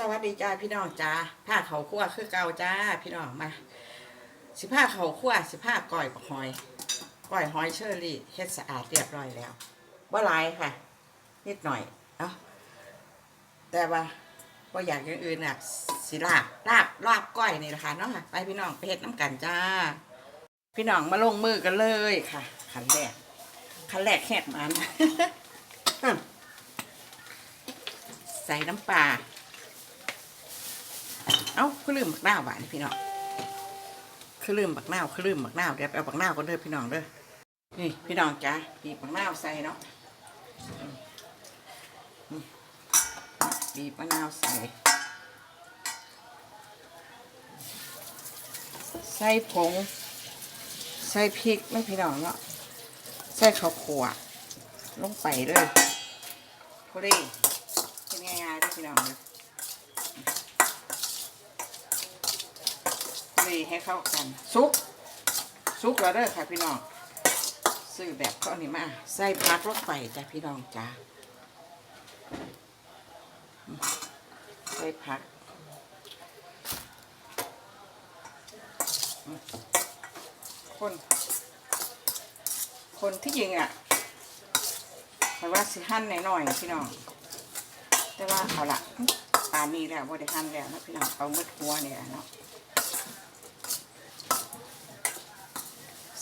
สวัสดีจ้าพี่น้องจ้าผ้าเขาคั่วคือเก่าจ้าพี่น้องมา สิผ้าเขาคั่วสิผ้าก้อยหอยก้อยหอยเชอรี่เฮ็ดสะอาดเรียบร้อยแล้วว่าลายค่ะ นิดหน่อยเอ้าแต่ว่าว่าอยากอย่างอื่นน่ะสิลาบลาบลาบก้อยนี่แหละค่ะเนาะค่ะไปพี่น้องไปเฮ็ดน้ำกันจ้า พี่น้องมาลงมือกันเลยค่ะขันแรกขันแรกแหกมันใส่น้ำปลา เอ้าคือลืมบักนาวบ้านพี่น้องคือลืมบักนาวคือลืมบักนาวเดี๋ยวเอาบักนาวกันเด้อพี่น้องเด้อนี่พี่น้องจ้าบีบบักนาวใส่เนาะนี่บีบมะนาวใส่ ใส่ผง ใส่พริกไม่พี่น้องเนาะใส่ข้าวขัวลงไปเลยพอดีเป็นง่ายๆเด้วยพี่น้องเลยีให้เข้ากัน ซุก ซุกแล้วเด้อค่ะพี่น้องซื้อแบบเขานี่มาใส่พักลงไปจ้ะพี่น้องจ้าใส่พักคน คนที่ยิงอะแต่ว่าสิหั่นหน่อยๆพี่น้อง แต่ว่าเอาละปานนี้แล้วว่าได้หั่นแล้วนะพี่น้องเอามืดหัวเนี่ยเนาะ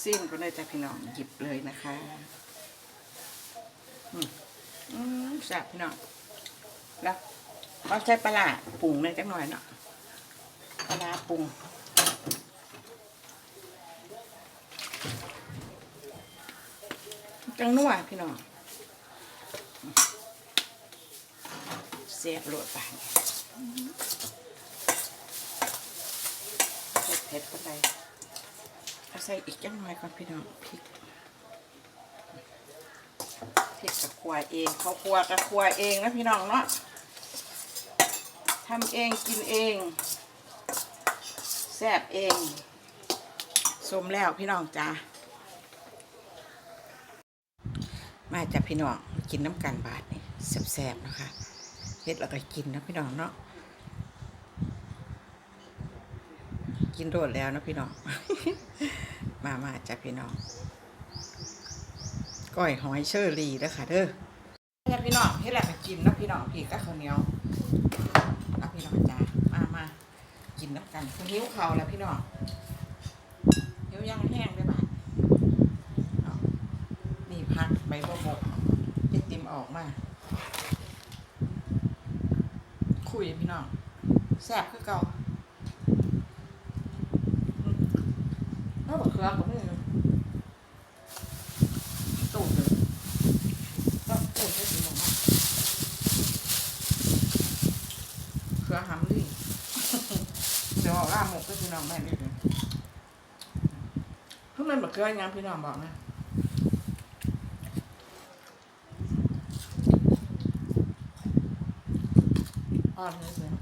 ซิมก็เลยจะพี่น้องหยิบเลยนะคะอืมแซ่บพี่น้องแล้วเอาใช้ปลาร้าปรุงเลยจักหน่อยเนาะปลาปรุงจังนัวพี่น้องเสียบโหลดไปเผ็ดเผ็ดก็ไป ใส่อีกจังหน่อยก่อนพี่น้องพริกพริกกับครัวเองเขาครัวกับครัวเองนะพี่น้องเนาะทำเองกินเองแซ่บเองสมแล้วพี่น้องจ้ามาจากพี่น้องกินน้ำกันบาทนี่แซ่บๆนะคะเฮ็ดแล้วก็กินนะพี่น้องเนาะกินโดดแล้วนะพี่น้อง มามาจ้ะพี่น้องก้อยหอยเชอรี่เด้อค่ะเด้อจ้ะพี่น้องให้แหละไปกินนะพี่น้องพี่ก็ข้าวเหนียวนะพี่น้องจ้ามามากินน้ำกันคือหิ้วเขาแล้วพี่น้องหิ้วยังแห้งได้บ้างนี่พักใบบกบกจ็ดติมออกมาคุยพี่น้องแซ่บคือเก่าาบักเคือก็าะตูดเลยก็ดี๋มอเรืล่ามก็พี่น้องแม่ดิเพิ่งมันบัเครือยังพี่น้องบอกนะอ่อนเลย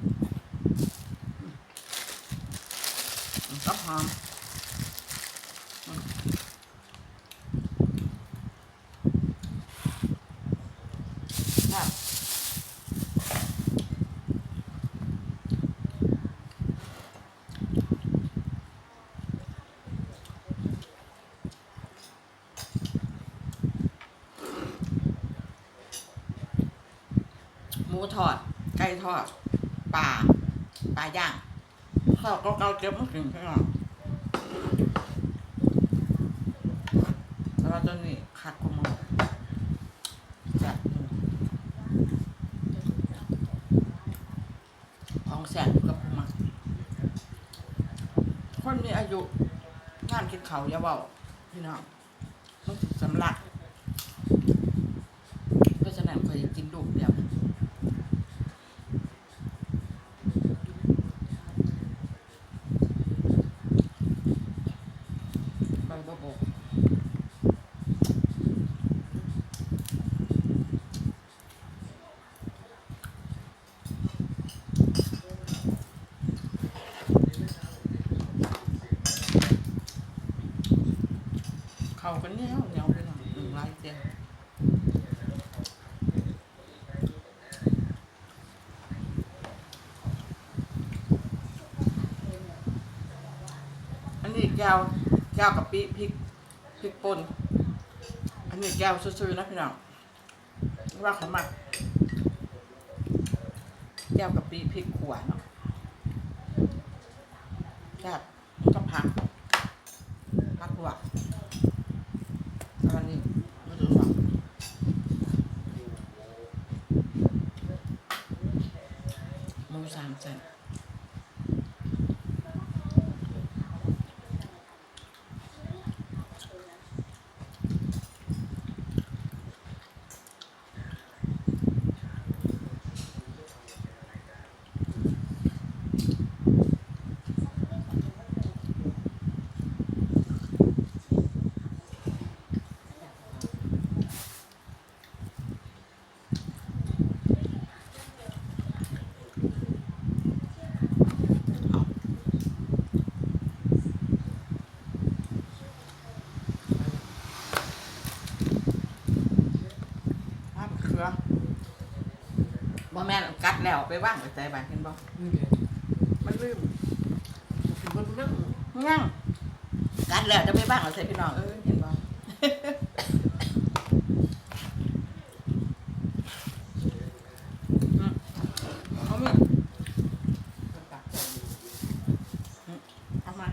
hòm ค่ะหมูท อด ไก่ทอดปลาปลาย่างข้าวก็เกาเก็บมาถึงพี่น้องแล้วตอนนี้คัดกว่าหมดแซ่บของแสบอยู่กับมอะคนมีอายุงานกินเขาอย่าเบาพี่น้องต้องสำลักเพราะฉะนั้นเคยกินลูกเดียว เขากันเนี่ยเงาเลยนะหนึ่งลายเต็มอันนี้แก้วแก้วกับพริพริกพริกป่นอันนี้แก้วซื้อๆนะพี่น้องว่าเขาหมักแก้วกับพริพริกขวานเนาะแก้วกับผักผักหวาน นี้ไม่รู้ว่าหมูสามชั้น ภาพเครือบ่แม่นกัด แล้วไปว่างไปใจบ้านเห็นบ่นี่เดี๋ยวมันลืมมันลืมงั้งกัดแล้วจะไปว่างเอาใจพี่น้องเออเห็นบ่ อืมเอามา มันตักใจอยู่ เอามา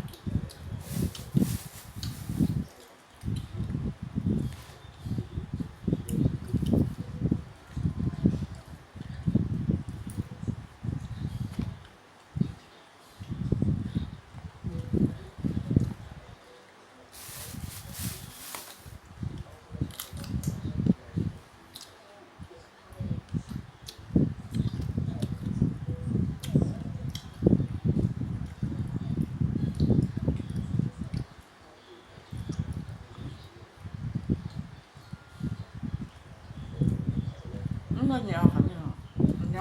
มันบ่เหนียวค่ะพี่น้อง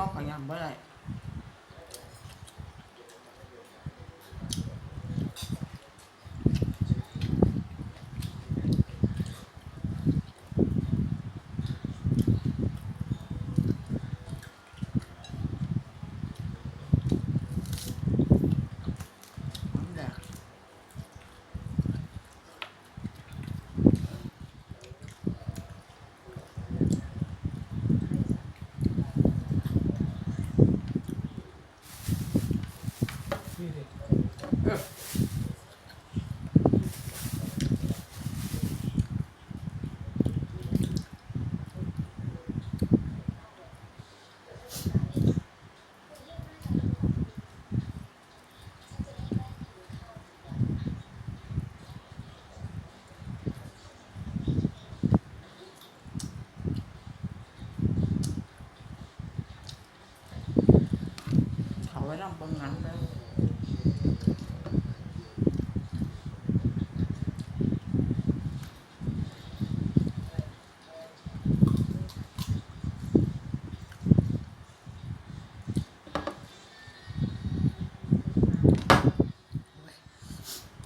อกเหนียวขอยำบ่ได้มันแดก นี่เดี๋ยว เออเขาไว้นั่งบนนั้นเลย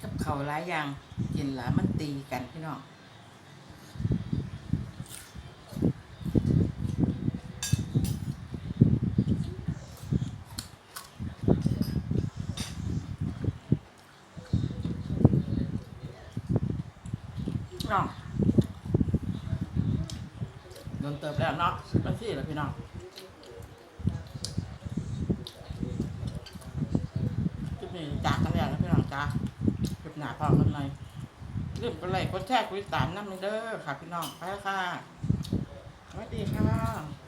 กับเขาวห ลายอย่างกินแล้วมันตีกันพี่น้องน้องโดนเติบแล้วเนาะสิบนาทีแล้วพี่น้องคลิปนี้จากกันแล้วนะพี่น้องจ้า หนาพอกันไหมลืมไปเลยกดแชร์คุยสามน้ำเด้อค่ะพี่น้องไปค่ะสวัสดีค่ะ